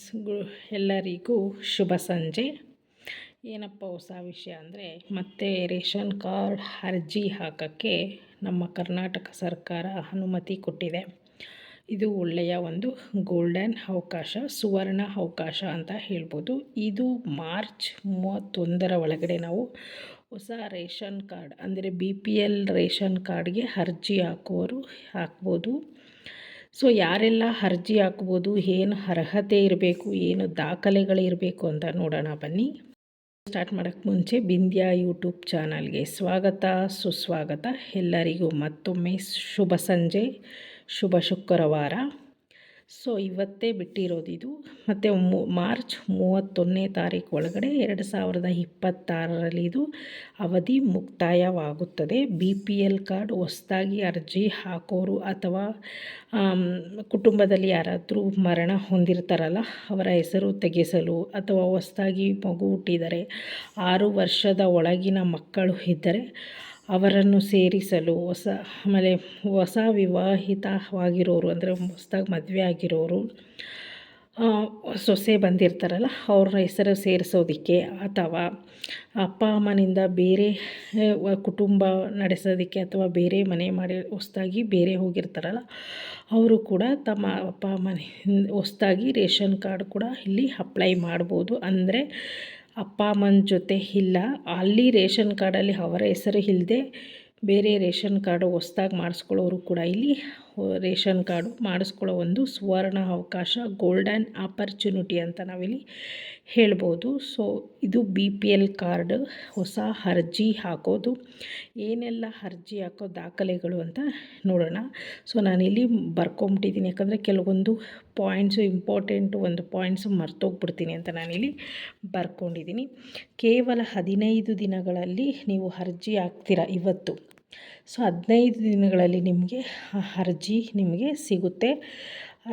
Friends ಎಲ್ಲರಿಗೂ ಶುಭ ಸಂಜೆ. ಏನಪ್ಪ ಹೊಸ ವಿಷಯ ಅಂದರೆ ಮತ್ತೆ ರೇಷನ್ ಕಾರ್ಡ್ ಅರ್ಜಿ ಹಾಕೋಕ್ಕೆ ನಮ್ಮ ಕರ್ನಾಟಕ ಸರ್ಕಾರ ಅನುಮತಿ ಕೊಟ್ಟಿದೆ. ಇದು ಒಳ್ಳೆಯ ಒಂದು ಗೋಲ್ಡನ್ ಅವಕಾಶ, ಸುವರ್ಣ ಅವಕಾಶ ಅಂತ ಹೇಳ್ಬೋದು. ಇದು ಮಾರ್ಚ್ ಮೂವತ್ತೊಂದರ ಒಳಗಡೆ ನಾವು ಹೊಸ ರೇಷನ್ ಕಾರ್ಡ್ ಅಂದರೆ ಬಿ ಪಿ ಎಲ್ ರೇಷನ್ ಕಾರ್ಡ್ಗೆ ಅರ್ಜಿ ಹಾಕುವರು ಹಾಕ್ಬೋದು. ಸೊ ಯಾರೆಲ್ಲ ಅರ್ಜಿ ಹಾಕ್ಬೋದು, ಏನು ಅರ್ಹತೆ ಇರಬೇಕು, ಏನು ದಾಖಲೆಗಳಿರಬೇಕು ಅಂತ ನೋಡೋಣ ಬನ್ನಿ. ಸ್ಟಾರ್ಟ್ ಮಾಡೋಕ್ಕೆ ಮುಂಚೆ ಬಿಂದ್ಯಾ ಯೂಟ್ಯೂಬ್ ಚಾನಲ್ಗೆ ಸ್ವಾಗತ, ಸುಸ್ವಾಗತ. ಎಲ್ಲರಿಗೂ ಮತ್ತೊಮ್ಮೆ ಶುಭ ಸಂಜೆ, ಶುಭ ಶುಕ್ರವಾರ. ಸೊ ಇವತ್ತೇ ಬಿಟ್ಟಿರೋದು ಇದು. ಮತ್ತು ಮಾರ್ಚ್ ಮೂವತ್ತೊಂದನೇ ತಾರೀಕು ಒಳಗಡೆ ಎರಡು ಸಾವಿರದ ಇಪ್ಪತ್ತಾರರಲ್ಲಿ ಇದು ಅವಧಿ ಮುಕ್ತಾಯವಾಗುತ್ತದೆ. ಬಿ ಪಿ ಎಲ್ ಕಾರ್ಡ್ ಹೊಸ್ದಾಗಿ ಅರ್ಜಿ ಹಾಕೋರು ಅಥವಾ ಕುಟುಂಬದಲ್ಲಿ ಯಾರಾದರೂ ಮರಣ ಹೊಂದಿರ್ತಾರಲ್ಲ, ಅವರ ಹೆಸರು ತೆಗೆಸಲು ಅಥವಾ ಹೊಸ್ದಾಗಿ ಮಗು ಹುಟ್ಟಿದರೆ ಆರು ವರ್ಷದ ಒಳಗಿನ ಮಕ್ಕಳು ಇದ್ದರೆ ಅವರನ್ನು ಸೇರಿಸಲು ಹೊಸ, ಆಮೇಲೆ ಹೊಸ ವಿವಾಹಿತವಾಗಿರೋರು ಅಂದರೆ ಹೊಸ್ದಾಗಿ ಮದುವೆ ಆಗಿರೋರು ಸೊಸೆ ಬಂದಿರ್ತಾರಲ್ಲ ಅವ್ರ ಹೆಸರು ಸೇರಿಸೋದಕ್ಕೆ ಅಥವಾ ಅಪ್ಪ ಅಮ್ಮನಿಂದ ಬೇರೆ ಕುಟುಂಬ ನಡೆಸೋದಕ್ಕೆ ಅಥವಾ ಬೇರೆ ಮನೆ ಮಾಡಿ, ಹೊಸ್ದಾಗಿ ಬೇರೆ ಹೋಗಿರ್ತಾರಲ್ಲ, ಅವರು ಕೂಡ ತಮ್ಮ ಅಪ್ಪ ಅಮ್ಮನಿಂದ ಹೊಸ್ದಾಗಿ ರೇಷನ್ ಕಾರ್ಡ್ ಕೂಡ ಇಲ್ಲಿ ಅಪ್ಲೈ ಮಾಡ್ಬೋದು. ಅಂದರೆ ಅಪ್ಪ ಅಮ್ಮನ ಜೊತೆ ಇಲ್ಲ. ಅಲ್ಲಿ ರೇಷನ್ ಕಾರ್ಡಲ್ಲಿ ಅವರ ಹೆಸರು ಇಲ್ಲದೆ ಬೇರೆ ರೇಷನ್ ಕಾರ್ಡು ಹೊಸ್ದಾಗಿ ಮಾಡಿಸ್ಕೊಳ್ಳೋರು ಕೂಡ ಇಲ್ಲಿ ರೇಷನ್ ಕಾರ್ಡು ಮಾಡಿಸ್ಕೊಳ್ಳೋ ಒಂದು ಸುವರ್ಣ ಅವಕಾಶ ಗೋಲ್ಡನ್ ಆಪರ್ಚುನಿಟಿ ಅಂತ ನಾವಿಲ್ಲಿ ಹೇಳ್ಬೋದು. ಸೊ, ಇದು ಬಿ ಪಿ ಎಲ್ ಕಾರ್ಡ್, ಹೊಸ ಅರ್ಜಿ ಹಾಕೋದು. ಏನೆಲ್ಲ ಅರ್ಜಿ ಹಾಕೋ ದಾಖಲೆಗಳು ಅಂತ ನೋಡೋಣ. ಸೊ, ನಾನಿಲ್ಲಿ ಬರ್ಕೊಂಬಿಟ್ಟಿದ್ದೀನಿ. ಯಾಕಂದರೆ ಕೆಲವೊಂದು ಪಾಯಿಂಟ್ಸು ಇಂಪಾರ್ಟೆಂಟ್, ಒಂದು ಪಾಯಿಂಟ್ಸ್ ಮರ್ತೋಗ್ಬಿಡ್ತೀನಿ ಅಂತ ನಾನಿಲ್ಲಿ ಬರ್ಕೊಂಡಿದ್ದೀನಿ. ಕೇವಲ ಹದಿನೈದು ದಿನಗಳಲ್ಲಿ ನೀವು ಅರ್ಜಿ ಹಾಕ್ತೀರಾ ಇವತ್ತು? ಸೊ ಹದಿನೈದು ದಿನಗಳಲ್ಲಿ ನಿಮಗೆ ಅರ್ಜಿ ನಿಮಗೆ ಸಿಗುತ್ತೆ.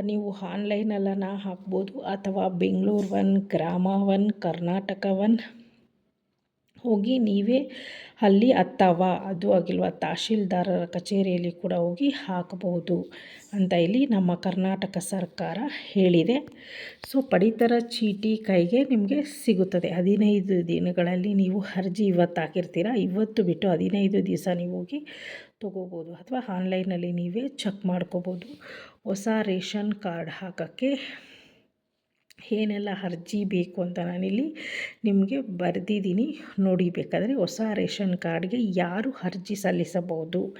ನೀವು ಆನ್ಲೈನಲ್ಲನ ಹಾಕ್ಬೋದು ಅಥವಾ Bengaluru one Grama one Karnataka one ಹೋಗಿ ನೀವೇ ಅಲ್ಲಿ ಅತ್ತವ. ಅದು ಆಗಿಲ್ವ? ತಹಶೀಲ್ದಾರರ ಕಚೇರಿಯಲ್ಲಿ ಕೂಡ ಹೋಗಿ ಹಾಕಬಹುದು ಅಂತ ಇಲ್ಲಿ ನಮ್ಮ ಕರ್ನಾಟಕ ಸರ್ಕಾರ ಹೇಳಿದೆ. ಸೊ, ಪಡಿತರ ಚೀಟಿ ಕೈಗೆ ನಿಮಗೆ ಸಿಗುತ್ತದೆ. ಹದಿನೈದು ದಿನಗಳಲ್ಲಿ ನೀವು ಅರ್ಜಿ ಇವತ್ತು ಹಾಕಿರ್ತೀರ ಇವತ್ತು ಬಿಟ್ಟು ಹದಿನೈದು ದಿವಸ ನೀವು ಹೋಗಿ ತೊಗೋಬೋದು ಅಥವಾ ಆನ್ಲೈನಲ್ಲಿ ನೀವೇ ಚೆಕ್ ಮಾಡ್ಕೋಬೋದು. ಹೊಸ ರೇಷನ್ ಕಾರ್ಡ್ ಹಾಕೋಕ್ಕೆ ಏನೆಲ್ಲ ಅರ್ಜಿ ಬೇಕು ಅಂತ ನಾನಿಲ್ಲಿ ನಿಮಗೆ ಬರೆದಿದ್ದೀನಿ. ನೋಡಿ, ಬೇಕಾದರೆ ಹೊಸ ರೇಷನ್ ಕಾರ್ಡ್ಗೆ ಯಾರು ಅರ್ಜಿ ಸಲ್ಲಿಸಬಹುದು?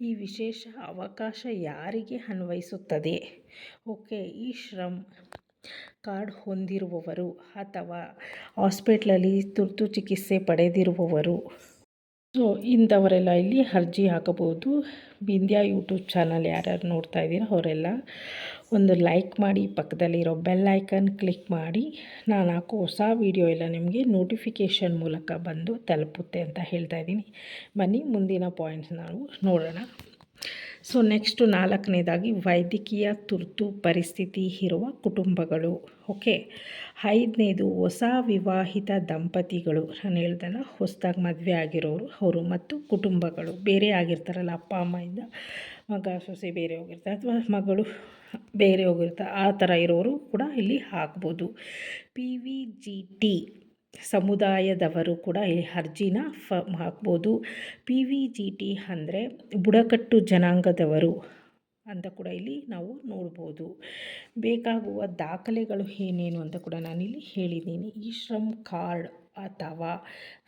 ಈ ವಿಶೇಷ ಅವಕಾಶ ಯಾರಿಗೆ ಅನ್ವಯಿಸುತ್ತದೆ? ಓಕೆ, ಈ ಶ್ರಮ್ ಕಾರ್ಡ್ ಹೊಂದಿರುವವರು ಅಥವಾ ಹಾಸ್ಪಿಟ್ಲಲ್ಲಿ ತುರ್ತು ಚಿಕಿತ್ಸೆ ಪಡೆದಿರುವವರು? ಸೊ, ಇಂಥವರೆಲ್ಲ ಇಲ್ಲಿ ಅರ್ಜಿ ಹಾಕಬಹುದು. ಬಿಂದ್ಯಾ ಯೂಟ್ಯೂಬ್ ಚಾನಲ್ ಯಾರ್ಯಾರು ನೋಡ್ತಾ ಇದ್ದೀರಾ ಅವರೆಲ್ಲ ಒಂದು ಲೈಕ್ ಮಾಡಿ, ಪಕ್ಕದಲ್ಲಿರೋ ಬೆಲ್ ಐಕನ್ ಕ್ಲಿಕ್ ಮಾಡಿ. ನಾನು ಹಾಕೋ ಹೊಸ ವೀಡಿಯೋ ಎಲ್ಲ ನಿಮಗೆ ನೋಟಿಫಿಕೇಷನ್ ಮೂಲಕ ಬಂದು ತಲುಪುತ್ತೆ ಅಂತ ಹೇಳ್ತಾ ಇದ್ದೀನಿ. ಬನ್ನಿ, ಮುಂದಿನ ಪಾಯಿಂಟ್ಸ್ ನಾವು ನೋಡೋಣ. ಸೊ ನೆಕ್ಸ್ಟು ನಾಲ್ಕನೇದಾಗಿ ವೈದ್ಯಕೀಯ ತುರ್ತು ಪರಿಸ್ಥಿತಿ ಇರುವ ಕುಟುಂಬಗಳು. ಓಕೆ ಐದನೇದು ಹೊಸ ವಿವಾಹಿತ ದಂಪತಿಗಳು. ನಾನು ಹೇಳ್ದಲ್ಲ ಹೊಸದಾಗಿ ಮದುವೆ ಆಗಿರೋರು, ಅವರು ಮತ್ತು ಕುಟುಂಬಗಳು. ಬೇರೆ ಆಗಿರ್ತಾರಲ್ಲ, ಅಪ್ಪ ಅಮ್ಮಯಿಂದ ಮಗ, ಸೊಸೆ ಬೇರೆ ಹೋಗಿರ್ತಾರೆ ಅಥವಾ ಮಗಳು ಬೇರೆ ಹೋಗಿರ್ತಾರೆ ಆ ಥರ ಇರೋರು ಕೂಡ ಇಲ್ಲಿ ಹಾಕ್ಬೋದು ಪಿ ವಿ ಜಿ ಟಿ ಸಮುದಾಯದವರು ಕೂಡ ಈ ಅರ್ಜಿನ ಫ ಹಾಕ್ಬೋದು. ಪಿ ವಿ ಜಿ ಟಿ ಅಂದರೆ ಬುಡಕಟ್ಟು ಜನಾಂಗದವರು ಅಂತ ಕೂಡ ಇಲ್ಲಿ ನಾವು ನೋಡ್ಬೋದು. ಬೇಕಾಗುವ ದಾಖಲೆಗಳು ಏನೇನು ಅಂತ ಕೂಡ ನಾನಿಲ್ಲಿ ಹೇಳಿದ್ದೀನಿ. ಈ ಶ್ರಮ್ ಕಾರ್ಡ್ ಅಥವಾ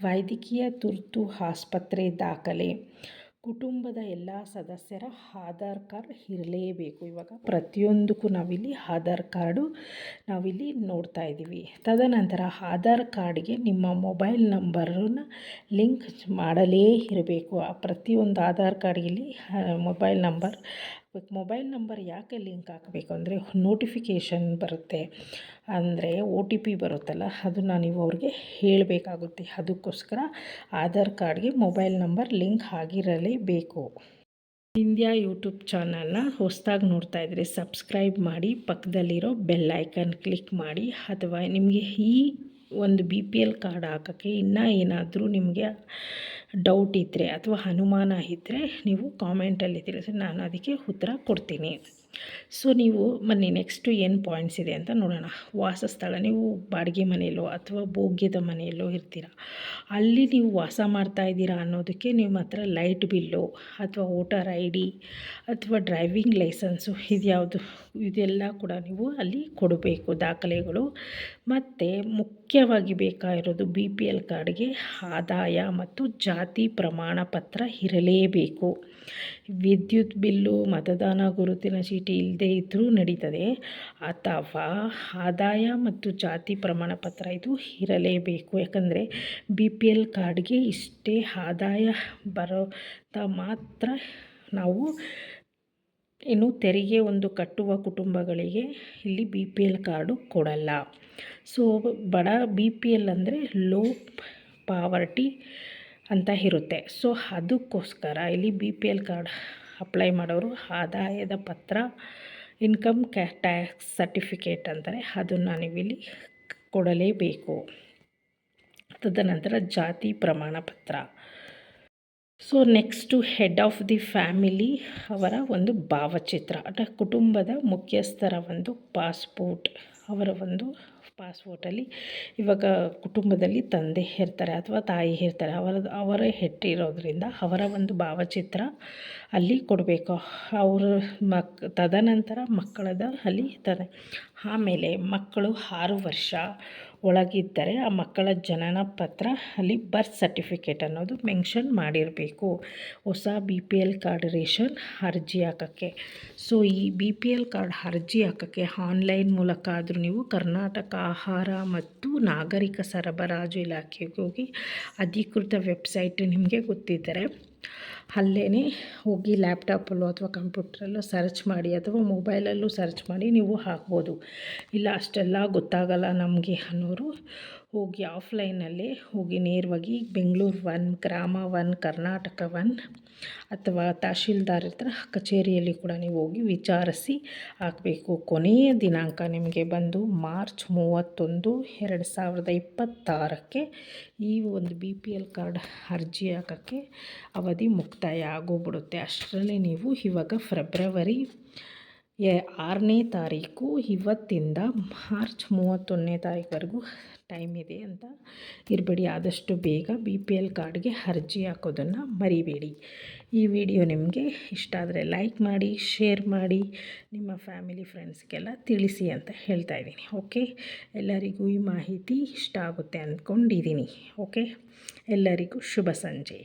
ವೈದ್ಯಕೀಯ ತುರ್ತು ಆಸ್ಪತ್ರೆ ದಾಖಲೆ ಕುಟುಂಬದ ಎಲ್ಲ ಸದಸ್ಯರ ಆಧಾರ್ ಕಾರ್ಡ್ ಇರಲೇಬೇಕು. ಇವಾಗ ಪ್ರತಿಯೊಂದಕ್ಕೂ ನಾವಿಲ್ಲಿ ಆಧಾರ್ ಕಾರ್ಡು ನಾವಿಲ್ಲಿ ನೋಡ್ತಾ ಇದ್ದೀವಿ. ತದನಂತರ ಆಧಾರ್ ಕಾರ್ಡ್ಗೆ ನಿಮ್ಮ ಮೊಬೈಲ್ ನಂಬರನ್ನು ಲಿಂಕ್ ಮಾಡಲೇ ಇರಬೇಕು. ಆ ಪ್ರತಿಯೊಂದು ಆಧಾರ್ ಕಾರ್ಡ್ಗೆ ಮೊಬೈಲ್ ನಂಬರ್ ಮೊಬೈಲ್ ನಂಬರ್ ಯಾಕೆ ಲಿಂಕ್ ಹಾಕಬೇಕು ಅಂದರೆ ನೋಟಿಫಿಕೇಷನ್ ಬರುತ್ತೆ. ಅಂದರೆ ಒ ಟಿ ಪಿ ಬರುತ್ತಲ್ಲ ಅದನ್ನು ನೀವು ಅವ್ರಿಗೆ ಹೇಳಬೇಕಾಗುತ್ತೆ. ಅದಕ್ಕೋಸ್ಕರ ಆಧಾರ್ ಕಾರ್ಡ್ಗೆ ಮೊಬೈಲ್ ನಂಬರ್ ಲಿಂಕ್ ಆಗಿರಲೇಬೇಕು. ಇಂಡಿಯಾ ಯೂಟ್ಯೂಬ್ ಚಾನಲ್ನ ಹೊಸದಾಗಿ ನೋಡ್ತಾ ಇದ್ದರೆ ಸಬ್ಸ್ಕ್ರೈಬ್ ಮಾಡಿ, ಪಕ್ಕದಲ್ಲಿರೋ ಬೆಲ್ ಐಕನ್ ಕ್ಲಿಕ್ ಮಾಡಿ, ಅಥವಾ ನಿಮಗೆ ಈ ಒಂದು ಬಿ ಪಿ ಎಲ್ ಕಾರ್ಡ್ ಹಾಕೋಕ್ಕೆ ಇನ್ನೂ ಏನಾದರೂ ನಿಮಗೆ ಡೌಟ್ ಇದ್ದರೆ ಅಥವಾ ಅನುಮಾನ ಇದ್ದರೆ ನೀವು ಕಾಮೆಂಟಲ್ಲಿ ತಿಳಿಸಿ, ನಾನು ಅದಕ್ಕೆ ಉತ್ತರ ಕೊಡ್ತೀನಿ. ಸೊ ನೀವು ಬನ್ನಿ ನೆಕ್ಸ್ಟು ಏನು ಪಾಯಿಂಟ್ಸ್ ಇದೆ ಅಂತ ನೋಡೋಣ. ವಾಸಸ್ಥಳ, ನೀವು ಬಾಡಿಗೆ ಮನೆಯಲ್ಲೋ ಅಥವಾ ಭೋಗ್ಯದ ಮನೆಯಲ್ಲೋ ಇರ್ತೀರ? ಅಲ್ಲಿ ನೀವು ವಾಸ ಮಾಡ್ತಾ ಇದ್ದೀರಾ ಅನ್ನೋದಕ್ಕೆ ನಿಮ್ಮ ಹತ್ರ ಲೈಟ್ ಬಿಲ್ಲು ಅಥವಾ ವೋಟರ್ ಐ ಡಿ ಅಥವಾ ಡ್ರೈವಿಂಗ್ ಲೈಸೆನ್ಸು ಇದ್ಯಾವುದು, ಇದೆಲ್ಲ ಕೂಡ ನೀವು ಅಲ್ಲಿ ಕೊಡಬೇಕು ದಾಖಲೆಗಳು. ಮತ್ತು ಮುಖ್ಯವಾಗಿ ಬೇಕಾಗಿರೋದು ಬಿ ಪಿ ಎಲ್ ಕಾರ್ಡ್ಗೆ ಆದಾಯ ಮತ್ತು ಜಾತಿ ಪ್ರಮಾಣ ಪತ್ರ ಇರಲೇಬೇಕು. ವಿದ್ಯುತ್ ಬಿಲ್ಲು, ಮತದಾನ ಗುರುತಿನ ಚೀಟಿ ಇಲ್ಲದೇ ಇದ್ದರೂ ನಡೀತದೆ. ಅಥವಾ ಆದಾಯ ಮತ್ತು ಜಾತಿ ಪ್ರಮಾಣ ಪತ್ರ ಇದು ಇರಲೇಬೇಕು. ಯಾಕಂದರೆ ಬಿ ಪಿ ಎಲ್ ಕಾರ್ಡ್ಗೆ ಇಷ್ಟೇ ಆದಾಯ ಬರೋದ ಮಾತ್ರ ನಾವು ಇನ್ನು ತೆರಿಗೆ ಒಂದು ಕಟ್ಟುವ ಕುಟುಂಬಗಳಿಗೆ ಇಲ್ಲಿ ಬಿ ಪಿ ಎಲ್ ಕಾರ್ಡು ಕೊಡಲ್ಲ. ಸೊ, ಬಡ ಬಿ ಪಿ ಎಲ್ ಅಂದರೆ ಲೋ ಪಾವರ್ಟಿ ಅಂತ ಇರುತ್ತೆ. ಸೊ, ಅದಕ್ಕೋಸ್ಕರ ಇಲ್ಲಿ B P L card apply ಮಾಡೋರು ಆದಾಯದ ಪತ್ರ, ಇನ್ಕಮ್ ಕ್ಯಾ ಟ್ಯಾಕ್ಸ್ ಸರ್ಟಿಫಿಕೇಟ್ ಅಂತಾರೆ ಅದನ್ನು ನೀವಿಲ್ಲಿ ಕೊಡಲೇಬೇಕು. ತದನಂತರ ಜಾತಿ ಪ್ರಮಾಣ ಪತ್ರ. So, next head of the family ಅವರ ಒಂದು ಭಾವಚಿತ್ರ ಅಂದರೆ ಕುಟುಂಬದ ಮುಖ್ಯಸ್ಥರ ಒಂದು ಪಾಸ್ಪೋರ್ಟ್ ಅವರ ಒಂದು ಪಾಸ್ಪೋರ್ಟಲ್ಲಿ ಇವಾಗ ಕುಟುಂಬದಲ್ಲಿ ತಂದೆ ಇರ್ತಾರೆ ಅಥವಾ ತಾಯಿ ಇರ್ತಾರೆ, ಅವರ, ಅವರೇ ಅವರ ಒಂದು ಭಾವಚಿತ್ರ ಅಲ್ಲಿ ಕೊಡಬೇಕು. ಅವರು ಮಕ್, ತದನಂತರ ಮಕ್ಕಳದ ಅಲ್ಲಿ ಇರ್ತದೆ ಆಮೇಲೆ ಮಕ್ಕಳು ಆರು ವರ್ಷ ಒಳಗಿದ್ದರೆ ಆ ಮಕ್ಕಳ ಜನನ ಪತ್ರ ಅಲ್ಲಿ ಬರ್ತ್ ಸರ್ಟಿಫಿಕೇಟ್ ಅನ್ನೋದು ಮೆನ್ಷನ್ ಮಾಡಿರಬೇಕು. ಹೊಸ B P L card ration ಅರ್ಜಿ ಹಾಕೋಕ್ಕೆ. ಸೊ ಈ ಬಿ ಪಿ ಎಲ್ ಕಾರ್ಡ್ ಅರ್ಜಿ ಹಾಕೋಕ್ಕೆ ಆನ್ಲೈನ್ ಮೂಲಕ ಆದರೂ ನೀವು ಕರ್ನಾಟಕ ಆಹಾರ ಮತ್ತು ನಾಗರಿಕ ಸರಬರಾಜು ಇಲಾಖೆಗೆ ಹೋಗಿ ಅಧಿಕೃತ ವೆಬ್ಸೈಟ್ ನಿಮಗೆ ಗೊತ್ತಿದ್ದರೆ ಅಲ್ಲೇ ಹೋಗಿ ಲ್ಯಾಪ್ಟಾಪಲ್ಲೋ ಅಥವಾ ಕಂಪ್ಯೂಟ್ರಲ್ಲೋ ಸರ್ಚ್ ಮಾಡಿ ಅಥವಾ ಮೊಬೈಲಲ್ಲೂ ಸರ್ಚ್ ಮಾಡಿ ನೀವು ಹಾಕ್ಬೋದು. ಇಲ್ಲ, ಅಷ್ಟೆಲ್ಲ ಗೊತ್ತಾಗಲ್ಲ ನಮಗೆ ಅನ್ನೋರು ಹೋಗಿ ಆಫ್ಲೈನಲ್ಲಿ ಹೋಗಿ ನೇರವಾಗಿ ಬೆಂಗಳೂರು ಒನ್, ಗ್ರಾಮ ಒನ್, ಕರ್ನಾಟಕ ಒನ್ ಅಥವಾ ತಹಶೀಲ್ದಾರ್ ಹತ್ರ ಕಚೇರಿಯಲ್ಲಿ ಕೂಡ ನೀವು ಹೋಗಿ ವಿಚಾರಿಸಿ ಹಾಕಬೇಕು. ಕೊನೆಯ ದಿನಾಂಕ ನಿಮಗೆ ಬಂದು ಮಾರ್ಚ್ ಮೂವತ್ತೊಂದು, ಎರಡು ಸಾವಿರದ ಇಪ್ಪತ್ತಾರಕ್ಕೆ ಈ ಒಂದು ಬಿ ಪಿ ಎಲ್ ಕಾರ್ಡ್ ಅರ್ಜಿ ಹಾಕೋಕ್ಕೆ ಅವಧಿ ಮುಕ್ತಾಯ ಆಗೋಗ್ಬಿಡುತ್ತೆ. ಅಷ್ಟರಲ್ಲಿ ನೀವು ಇವಾಗ ಫೆಬ್ರವರಿ ಆರನೇ ತಾರೀಕು, ಇವತ್ತಿಂದ ಮಾರ್ಚ್ ಮೂವತ್ತೊಂದನೇ ತಾರೀಕುವರೆಗೂ ಟೈಮ್ ಇದೆ ಅಂತ. ಇರಬೇಡಿ, ಆದಷ್ಟು ಬೇಗ ಬಿ ಪಿ ಎಲ್ ಕಾರ್ಡ್ಗೆ ಅರ್ಜಿ ಹಾಕೋದನ್ನು ಮರಿಬೇಡಿ. ಈ ವಿಡಿಯೋ ನಿಮಗೆ ಇಷ್ಟ ಆದರೆ ಲೈಕ್ ಮಾಡಿ ಶೇರ್ ಮಾಡಿ, ನಿಮ್ಮ ಫ್ಯಾಮಿಲಿ ಫ್ರೆಂಡ್ಸ್ಗೆಲ್ಲ ತಿಳಿಸಿ ಅಂತ ಹೇಳ್ತಾ ಇದ್ದೀನಿ ಓಕೆ ಎಲ್ಲರಿಗೂ ಈ ಮಾಹಿತಿ ಇಷ್ಟ ಆಗುತ್ತೆ ಅಂದ್ಕೊಂಡಿದ್ದೀನಿ ಓಕೆ ಎಲ್ಲರಿಗೂ ಶುಭ ಸಂಜೆ.